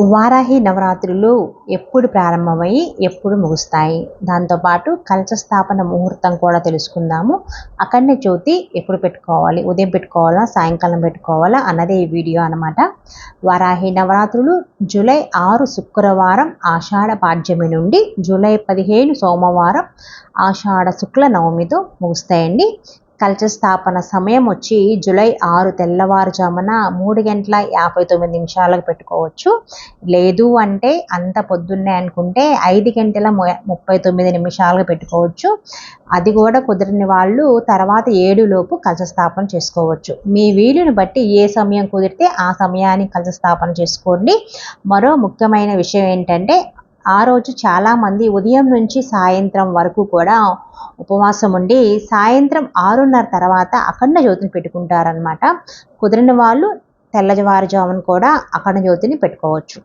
వారాహి నవరాత్రులు ఎప్పుడు ప్రారంభమై ఎప్పుడు ముగుస్తాయి? దాంతోపాటు కలశ స్థాపన ముహూర్తం కూడా తెలుసుకుందాము. అక్కడనే జ్యోతి ఎప్పుడు పెట్టుకోవాలి? ఉదయం పెట్టుకోవాలా? సాయంకాలం పెట్టుకోవాలా? అన్నదే ఈ వీడియో అనమాట వారాహి నవరాత్రులు జూలై ఆరు శుక్రవారం ఆషాఢ పాడ్యమి నుండి జూలై పదిహేను సోమవారం ఆషాఢ శుక్ల నవమితో ముగుస్తాయండి. కలశ స్థాపన సమయం వచ్చి జూలై ఆరు తెల్లవారుజామున మూడు గంటల యాభై తొమ్మిది నిమిషాలకు పెట్టుకోవచ్చు. లేదు అంటే అంత పొద్దున్నే అనుకుంటే ఐదు గంటల ముప్పై తొమ్మిది నిమిషాలకు పెట్టుకోవచ్చు. అది కూడా కుదిరిన వాళ్ళు తర్వాత ఏడులోపు కలశ స్థాపన చేసుకోవచ్చు. మీ వీలుని బట్టి ఏ సమయం కుదిరితే ఆ సమయాన్ని కలశ స్థాపన చేసుకోండి. మరో ముఖ్యమైన విషయం ఏంటంటే ఆ రోజు చాలామంది ఉదయం నుంచి సాయంత్రం వరకు కూడా ఉపవాసం ఉండి సాయంత్రం ఆరున్నర తర్వాత అఖండ జ్యోతిని పెట్టుకుంటారనమాట కుదిరిన వాళ్ళు తెల్లవారుజామున కూడా అఖండ జ్యోతిని పెట్టుకోవచ్చు.